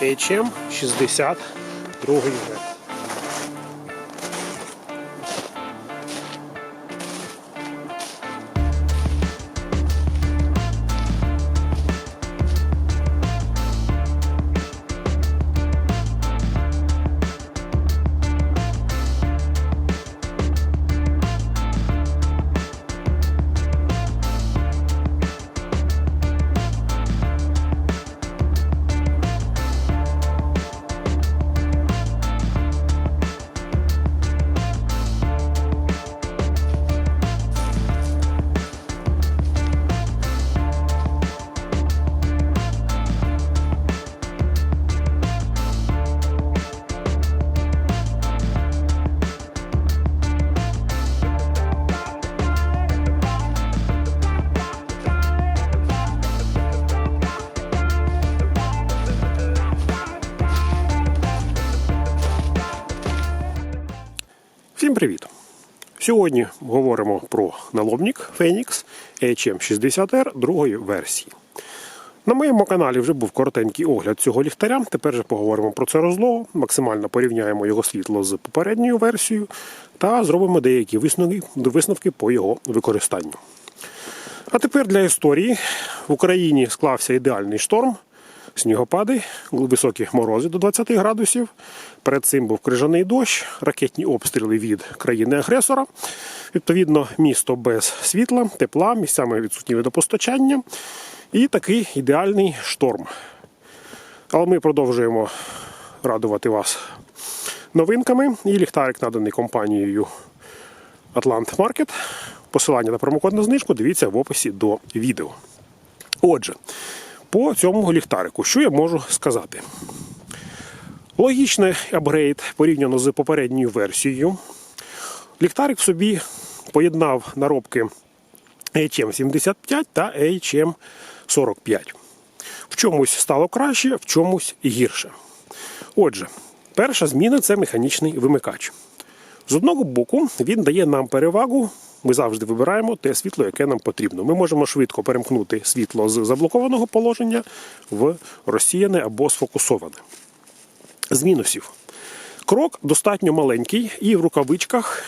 HM 60 другий век. Сьогодні говоримо про налобник Phoenix HM60R другої версії. На моєму каналі вже був коротенький огляд цього ліхтаря. Тепер же поговоримо про це розлого, максимально порівняємо його світло з попередньою версією та зробимо деякі висновки, висновки по його використанню. А тепер для історії в Україні склався ідеальний шторм, снігопади, високі морози до 20 градусів. Перед цим був крижаний дощ, ракетні обстріли від країни-агресора. Відповідно, місто без світла, тепла, місцями відсутні водопостачання. І такий ідеальний шторм. Але ми продовжуємо радувати вас новинками. І ліхтарик наданий компанією Atlant Market. Посилання на промокод на знижку дивіться в описі до відео. Отже, по цьому ліхтарику, що я можу сказати? Логічний апгрейд порівняно з попередньою версією. Ліхтарик в собі поєднав наробки HM75 та HM45. В чомусь стало краще, в чомусь гірше. Отже, перша зміна це механічний вимикач. З одного боку, він дає нам перевагу. Ми завжди вибираємо те світло, яке нам потрібно. Ми можемо швидко перемкнути світло з заблокованого положення в розсіяне або сфокусоване. З мінусів. Крок достатньо маленький, і в рукавичках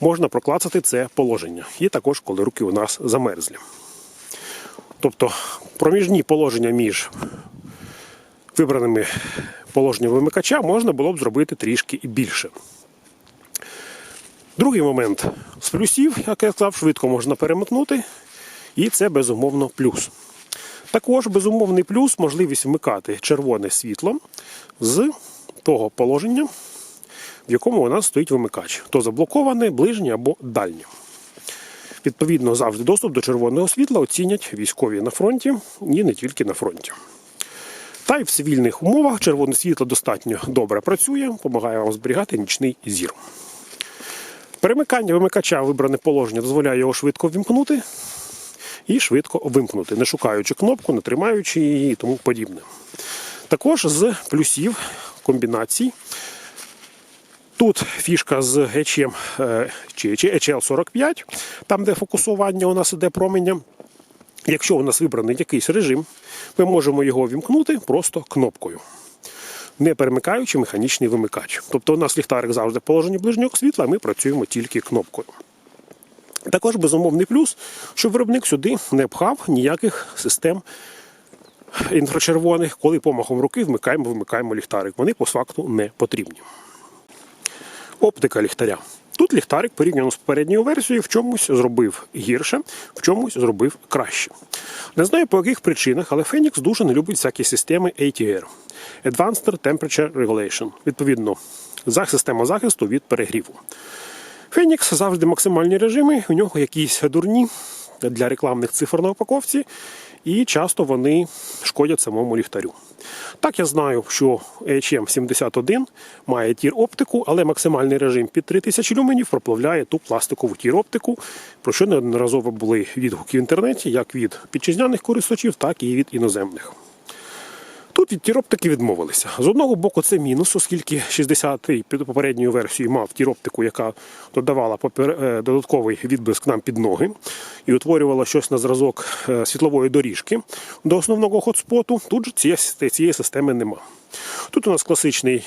можна проклацати це положення. І також, коли руки у нас замерзлі. Тобто проміжні положення між вибраними положеннями вимикача можна було б зробити трішки більше. Другий момент з плюсів, як я сказав, швидко можна перемкнути, і це безумовно плюс. Також безумовний плюс можливість вмикати червоне світло з того положення, в якому у нас стоїть вимикач. То заблоковане, ближнє або дальнє. Відповідно, завжди доступ до червоного світла оцінять військові на фронті і не тільки на фронті. Та й в цивільних умовах червоне світло достатньо добре працює, допомагає вам зберігати нічний зір. Перемикання вимикача вибране положення дозволяє його швидко вімкнути і швидко вимкнути, не шукаючи кнопку, не тримаючи її і тому подібне. Також з плюсів комбінацій. Тут фішка з HM е, чи HL45, там, де фокусування у нас іде променя. Якщо у нас вибраний якийсь режим, ми можемо його вімкнути просто кнопкою, не перемикаючи механічний вимикач. Тобто у нас ліхтарик завжди в положенні ближнього світла, а ми працюємо тільки кнопкою. Також безумовний плюс, що виробник сюди не пхав ніяких систем інфрачервоних, коли помахом руки вмикаємо, вимикаємо ліхтарик. Вони по факту не потрібні. Оптика ліхтаря. Тут ліхтарик порівняно з попередньою версією в чомусь зробив гірше, в чомусь зробив краще. Не знаю по яких причинах, але Phoenix дуже не любить всякі системи ATR Advanced Temperature Regulation. Відповідно, система захисту від перегріву. Phoenix завжди максимальні режими, у нього якісь дурні для рекламних цифр на упаковці, і часто вони шкодять самому ліхтарю. Так я знаю, що HM71 має тір оптику, але максимальний режим під 3000 люменів проплавляє ту пластикову тір оптику, про що неодноразово були відгуки в інтернеті, як від вітчизняних користувачів, так і від іноземних. Тут тіроптики відмовилися. З одного боку, це мінус, оскільки 60-й під попередньою версією мав тіроптику, яка додавала е, додатковий відблиск нам під ноги і утворювала щось на зразок е, світлової доріжки до основного хотспоту. Тут же цієї, цієї системи нема. Тут у нас класичний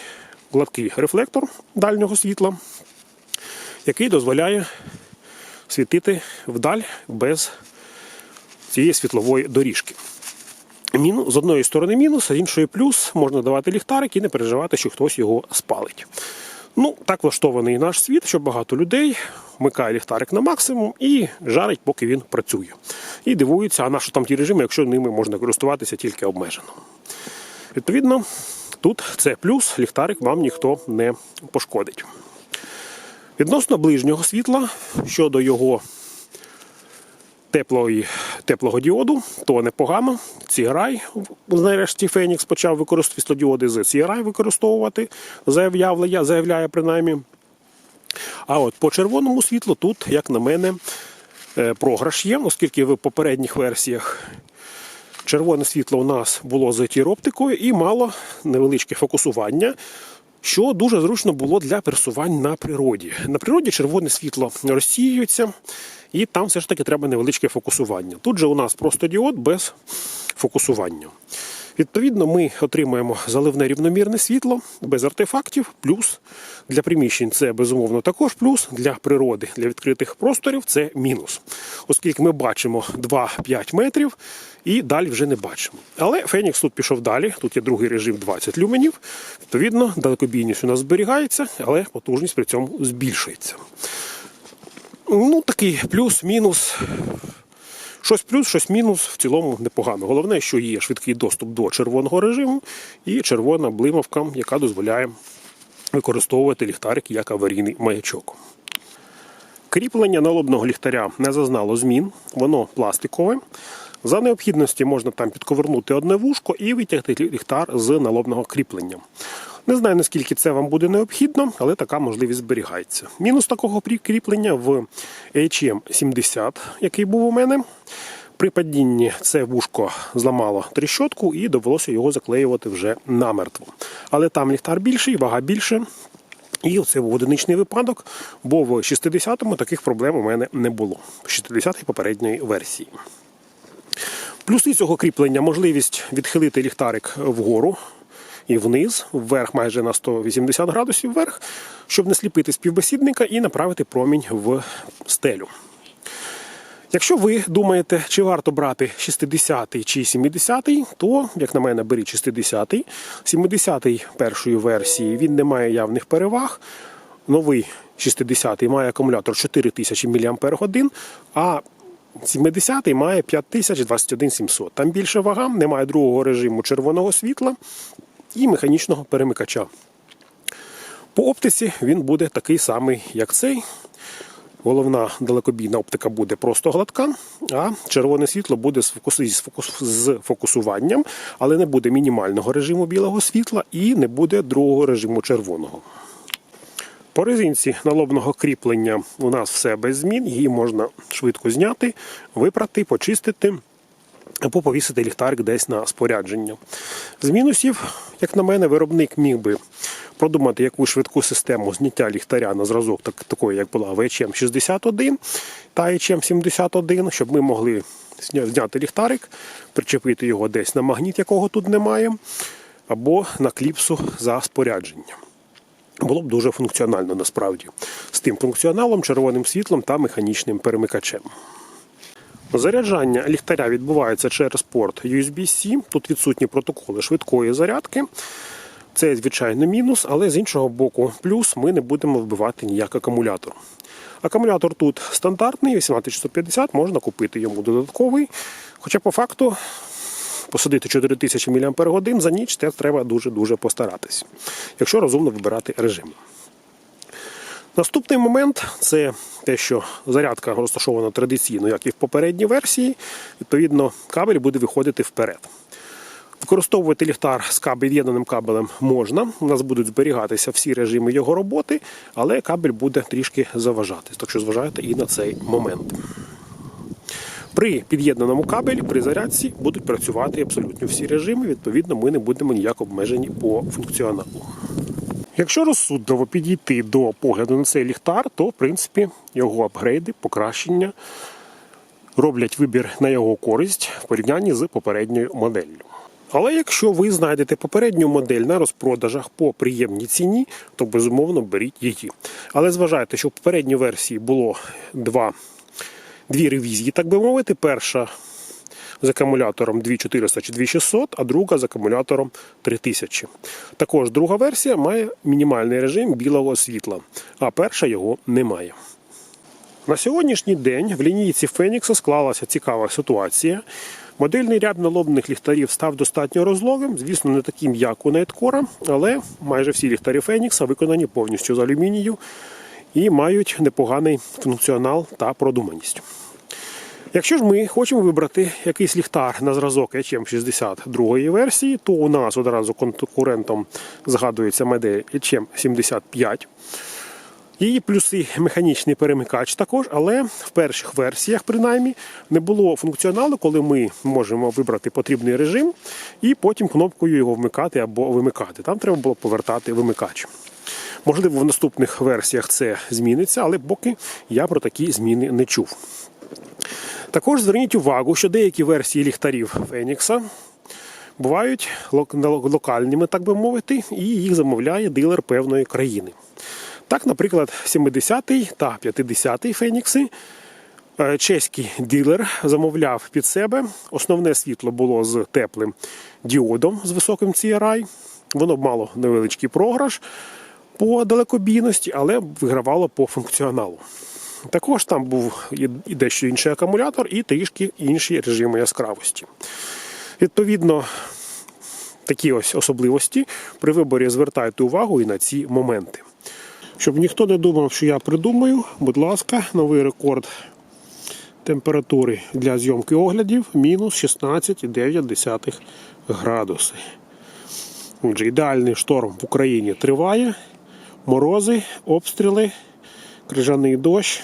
гладкий рефлектор дальнього світла, який дозволяє світити вдаль без цієї світлової доріжки. Мінус, з одної сторони мінус, а з іншої плюс можна давати ліхтарик і не переживати, що хтось його спалить. Ну, так влаштований наш світ, що багато людей вмикає ліхтарик на максимум і жарить, поки він працює. І дивуються, а на що там ті режими, якщо ними можна користуватися тільки обмежено. Відповідно, тут це плюс, ліхтарик вам ніхто не пошкодить. Відносно ближнього світла щодо його теплої, теплого діоду, то непогано. CRI, нарешті Фенікс почав використовувати світлодіоди з CRI використовувати, заявляє, заявляє принаймні. А от по червоному світлу тут, як на мене, е, програш є, оскільки в попередніх версіях червоне світло у нас було з тіроптикою і мало невеличке фокусування, що дуже зручно було для пересувань на природі. На природі червоне світло розсіюється, і там все ж таки треба невеличке фокусування. Тут же у нас просто діод без фокусування. Відповідно, ми отримуємо заливне рівномірне світло без артефактів, плюс для приміщень це безумовно також плюс, для природи, для відкритих просторів це мінус. Оскільки ми бачимо 2-5 метрів і далі вже не бачимо. Але Фенікс тут пішов далі, тут є другий режим 20 люменів. Відповідно, далекобійність у нас зберігається, але потужність при цьому збільшується. Ну, такий плюс-мінус. Щось плюс, щось мінус, в цілому непогано. Головне, що є швидкий доступ до червоного режиму і червона блимавка, яка дозволяє використовувати ліхтарик як аварійний маячок. Кріплення налобного ліхтаря не зазнало змін, воно пластикове. За необхідності можна там підковернути одне вушко і витягти ліхтар з налобного кріплення. Не знаю, наскільки це вам буде необхідно, але така можливість зберігається. Мінус такого кріплення в HM70, який був у мене. При падінні це вушко зламало тріщотку і довелося його заклеювати вже намертво. Але там ліхтар більший, вага більше. І це був одиничний випадок, бо в 60-му таких проблем у мене не було. В 60-й попередньої версії. Плюси цього кріплення можливість відхилити ліхтарик вгору і вниз, вверх майже на 180 градусів вверх, щоб не сліпити співбесідника і направити промінь в стелю. Якщо ви думаєте, чи варто брати 60-й чи 70-й, то, як на мене, беріть 60-й. 70-й першої версії він не має явних переваг. Новий 60-й має акумулятор 4000 мАч, а 70-й має 5021 Там більше вага, немає другого режиму червоного світла і механічного перемикача. По оптиці він буде такий самий, як цей. Головна далекобійна оптика буде просто гладка, а червоне світло буде з, фокус... з, фокус... з фокусуванням, але не буде мінімального режиму білого світла і не буде другого режиму червоного. По резинці налобного кріплення у нас все без змін, її можна швидко зняти, випрати, почистити або повісити ліхтарик десь на спорядження. З мінусів, як на мене, виробник міг би продумати якусь швидку систему зняття ліхтаря на зразок, так, такої, як була в HM61 та HM71, щоб ми могли зняти ліхтарик, причепити його десь на магніт, якого тут немає, або на кліпсу за спорядження. Було б дуже функціонально насправді з тим функціоналом, червоним світлом та механічним перемикачем. Заряджання ліхтаря відбувається через порт USB-C. Тут відсутні протоколи швидкої зарядки. Це, звичайно, мінус, але з іншого боку, плюс ми не будемо вбивати ніяк акумулятор. Акумулятор тут стандартний, 18650, можна купити йому додатковий. Хоча по факту посадити 4000 мАч за ніч це треба дуже-дуже постаратись, якщо розумно вибирати режим. Наступний момент це те, що зарядка розташована традиційно, як і в попередній версії. Відповідно, кабель буде виходити вперед. Використовувати ліхтар з під'єднаним кабелем можна. У нас будуть зберігатися всі режими його роботи, але кабель буде трішки заважати. Так що зважайте і на цей момент. При під'єднаному кабелі, при зарядці будуть працювати абсолютно всі режими. Відповідно, ми не будемо ніяк обмежені по функціоналу. Якщо розсудливо підійти до погляду на цей ліхтар, то в принципі його апгрейди, покращення роблять вибір на його користь в порівнянні з попередньою моделлю. Але якщо ви знайдете попередню модель на розпродажах по приємній ціні, то безумовно беріть її. Але зважайте, що в попередній версії було два, дві ревізії, так би мовити. Перша з акумулятором 2400 чи 2600, а друга з акумулятором 3000. Також друга версія має мінімальний режим білого світла, а перша його не має. На сьогоднішній день в лінійці Фенікса склалася цікава ситуація. Модельний ряд налобних ліхтарів став достатньо розлогим, звісно, не таким, як у Найткора, але майже всі ліхтарі Фенікса виконані повністю з алюмінію і мають непоганий функціонал та продуманість. Якщо ж ми хочемо вибрати якийсь ліхтар на зразок HM 62 версії, то у нас одразу конкурентом згадується модель HM 75. Її плюси механічний перемикач також, але в перших версіях, принаймні, не було функціоналу, коли ми можемо вибрати потрібний режим і потім кнопкою його вмикати або вимикати. Там треба було повертати вимикач. Можливо, в наступних версіях це зміниться, але поки я про такі зміни не чув. Також зверніть увагу, що деякі версії ліхтарів Фенікса бувають локальними, так би мовити, і їх замовляє дилер певної країни. Так, наприклад, 70-й та 50-й Фенікси е, чеський дилер замовляв під себе. Основне світло було з теплим діодом з високим CRI. Воно мало невеличкий програш по далекобійності, але вигравало по функціоналу. Також там був і дещо інший акумулятор, і трішки інші режими яскравості. Відповідно, такі ось особливості при виборі звертайте увагу і на ці моменти. Щоб ніхто не думав, що я придумаю, будь ласка, новий рекорд температури для зйомки оглядів мінус 16,9 градуси. Отже, ідеальний шторм в Україні триває. Морози, обстріли, крижаний дощ.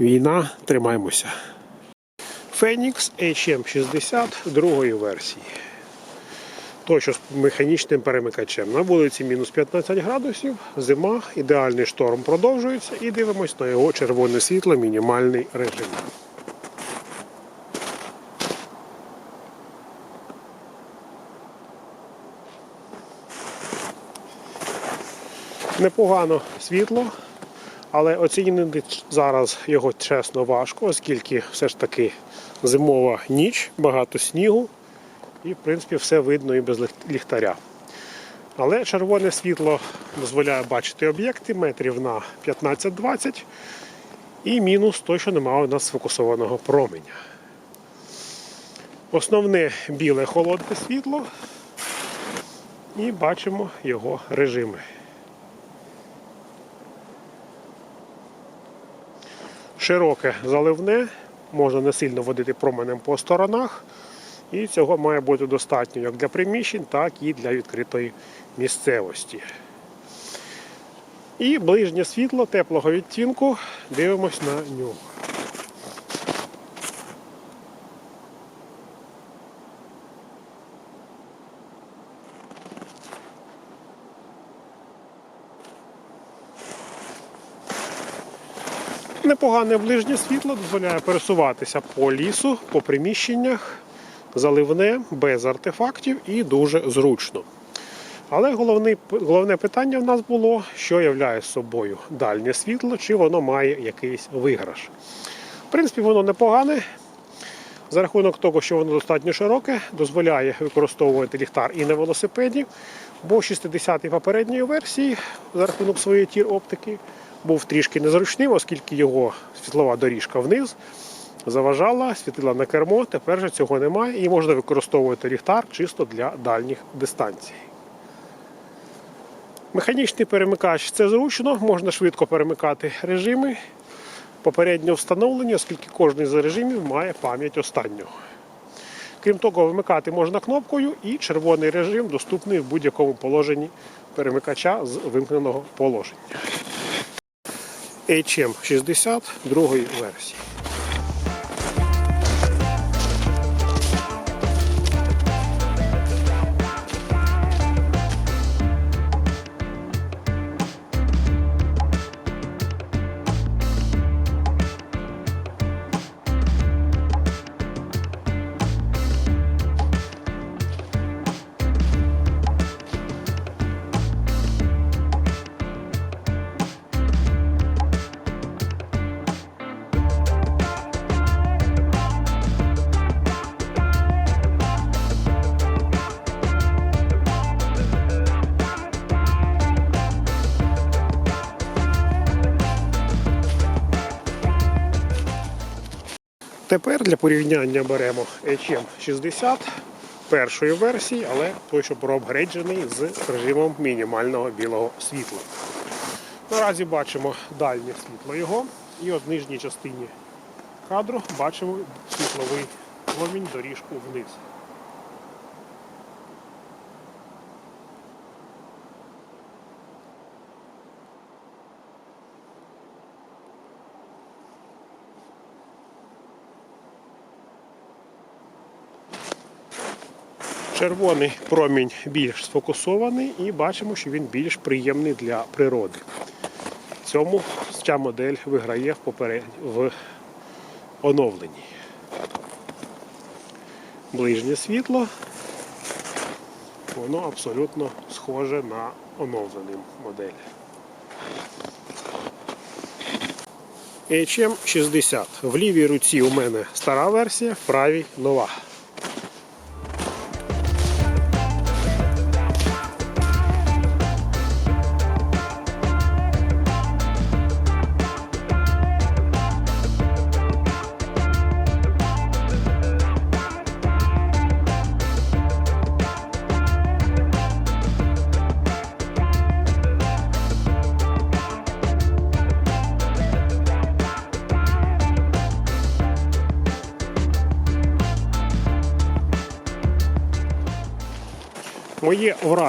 Війна, тримаємося. Phoenix HM60 другої версії. Точно з механічним перемикачем. На вулиці мінус 15 градусів, зима, ідеальний шторм продовжується і дивимось на його червоне світло, мінімальний режим. Непогано світло, але оцінити зараз його чесно важко, оскільки все ж таки зимова ніч, багато снігу. І, в принципі, все видно і без ліхтаря. Але червоне світло дозволяє бачити об'єкти метрів на 15-20. І мінус той, що немає у нас сфокусованого променя. Основне біле холодне світло. І бачимо його режими. Широке заливне, можна не сильно водити променем по сторонах. І цього має бути достатньо як для приміщень, так і для відкритої місцевості. І ближнє світло теплого відтінку. Дивимось на нього. Непогане ближнє світло дозволяє пересуватися по лісу, по приміщеннях, заливне, без артефактів і дуже зручно. Але головне, головне питання в нас було, що являє собою дальнє світло, чи воно має якийсь виграш. В принципі, воно непогане. За рахунок того, що воно достатньо широке, дозволяє використовувати ліхтар і на велосипеді. Бо 60-й попередньої версії, за рахунок своєї тір оптики, був трішки незручним, оскільки його світлова доріжка вниз заважала, світила на кермо. Тепер же цього немає і можна використовувати ліхтар чисто для дальніх дистанцій. Механічний перемикач це зручно, можна швидко перемикати режими. Попередньо встановлені, оскільки кожен з режимів має пам'ять останнього. Крім того, вимикати можна кнопкою і червоний режим доступний в будь-якому положенні перемикача з вимкненого положення. HM60 другої версії. Тепер для порівняння беремо HM60 першої версії, але той, що проапгрейджений з режимом мінімального білого світла. Наразі бачимо дальнє світло його, і от в нижній частині кадру бачимо світловий промінь доріжку вниз. Червоний промінь більш сфокусований і бачимо, що він більш приємний для природи. Цьому ця модель виграє в, поперед... в оновленні. Ближнє світло. Воно абсолютно схоже на оновлену модель. HM60. В лівій руці у мене стара версія, в правій нова.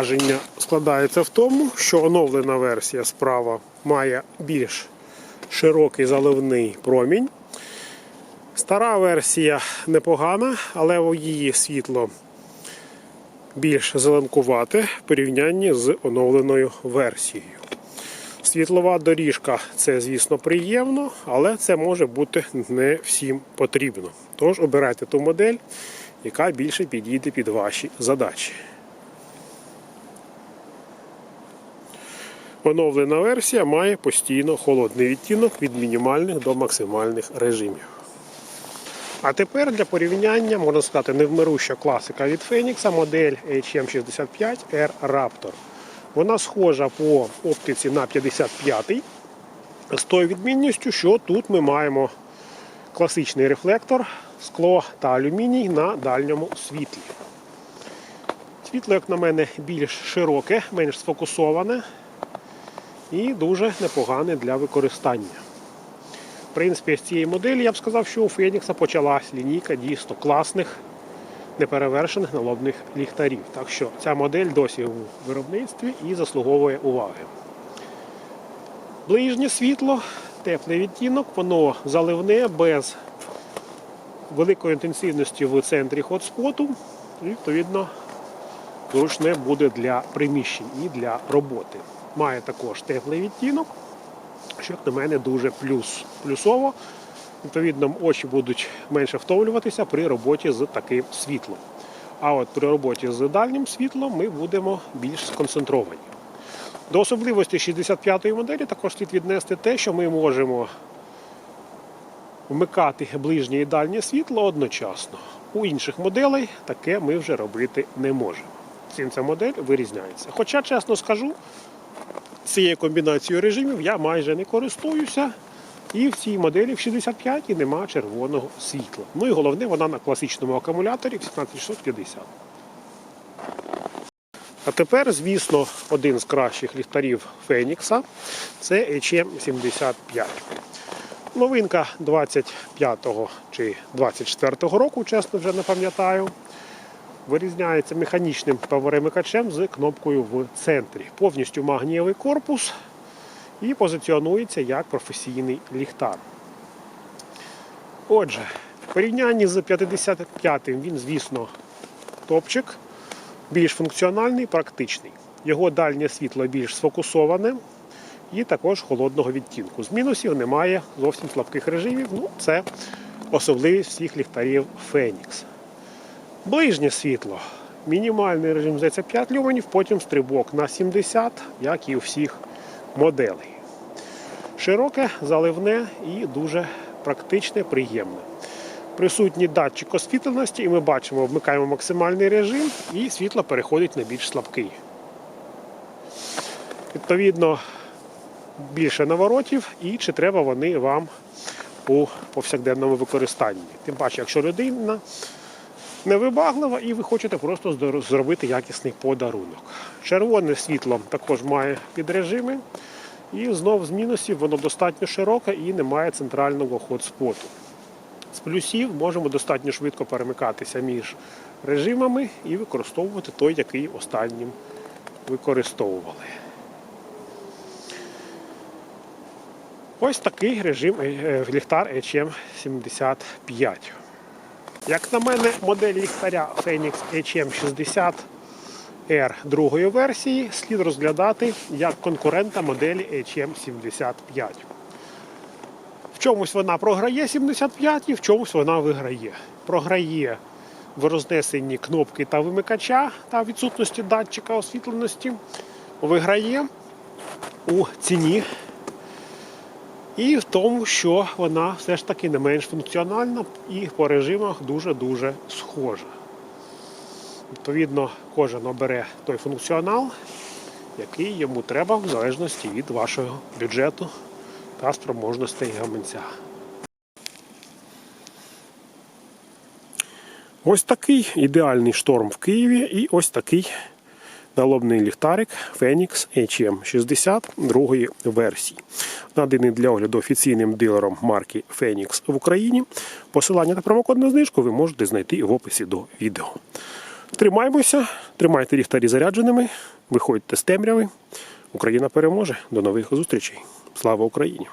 Моє враження складається в тому, що оновлена версія справа має більш широкий заливний промінь. Стара версія непогана, але її світло більш зеленкувате в порівнянні з оновленою версією. Світлова доріжка це, звісно, приємно, але це може бути не всім потрібно. Тож обирайте ту модель, яка більше підійде під ваші задачі. Оновлена версія має постійно холодний відтінок від мінімальних до максимальних режимів. А тепер для порівняння, можна сказати, невмируща класика від Phoenix, модель HM65 R Raptor. Вона схожа по оптиці на 55-й. з тою відмінністю, що тут ми маємо класичний рефлектор, скло та алюміній на дальньому світлі. Світло, як на мене, більш широке, менш сфокусоване і дуже непогане для використання. В принципі, з цієї моделі я б сказав, що у Фенікса почалась лінійка дійсно класних, неперевершених налобних ліхтарів. Так що ця модель досі у виробництві і заслуговує уваги. Ближнє світло, теплий відтінок, воно заливне без великої інтенсивності в центрі хотспоту. І, відповідно, зручне буде для приміщень і для роботи. Має також теплий відтінок, що, як на мене, дуже плюс. плюсово. Відповідно, очі будуть менше втомлюватися при роботі з таким світлом. А от при роботі з дальнім світлом ми будемо більш сконцентровані. До особливості 65-ї моделі також слід віднести те, що ми можемо вмикати ближнє і дальнє світло одночасно. У інших моделей таке ми вже робити не можемо. Цим модель вирізняється. Хоча, чесно скажу, цією комбінацією режимів я майже не користуюся. І в цій моделі в 65 і нема червоного світла. Ну і головне, вона на класичному акумуляторі в 17650. А тепер, звісно, один з кращих ліхтарів Фенікса це HM75. Новинка 25-го чи 24-го року, чесно вже не пам'ятаю. Вирізняється механічним перемикачем з кнопкою в центрі. Повністю магнієвий корпус і позиціонується як професійний ліхтар. Отже, в порівнянні з 55-м він, звісно, топчик, більш функціональний, практичний. Його дальнє світло більш сфокусоване і також холодного відтінку. З мінусів немає зовсім слабких режимів. Ну, Це особливість всіх ліхтарів Phoenix. Ближнє світло. Мінімальний режим здається 5 люменів, потім стрибок на 70, як і у всіх моделей. Широке, заливне і дуже практичне, приємне. Присутній датчик освітленості, і ми бачимо, вмикаємо максимальний режим, і світло переходить на більш слабкий. Відповідно, більше наворотів, і чи треба вони вам у повсякденному використанні. Тим паче, якщо людина невибаглива і ви хочете просто зробити якісний подарунок. Червоне світло також має підрежими. І знов з мінусів воно достатньо широке і не має центрального хотспоту. З плюсів можемо достатньо швидко перемикатися між режимами і використовувати той, який останнім використовували. Ось такий режим е, е, ліхтар HM75. Як на мене, модель ліхтаря Phoenix HM60 R другої версії слід розглядати як конкурента моделі HM75. В чомусь вона програє 75 і в чомусь вона виграє. Програє в рознесенні кнопки та вимикача та відсутності датчика освітленості. Виграє у ціні і в тому, що вона все ж таки не менш функціональна і по режимах дуже-дуже схожа. Відповідно, кожен обере той функціонал, який йому треба в залежності від вашого бюджету та спроможностей гаманця. Ось такий ідеальний шторм в Києві і ось такий налобний ліхтарик Phoenix HM60 другої версії. Наданий для огляду офіційним дилером марки Phoenix в Україні. Посилання та промокод на знижку ви можете знайти в описі до відео. Тримаймося, тримайте ліхтарі зарядженими, виходьте з темряви. Україна переможе. До нових зустрічей. Слава Україні!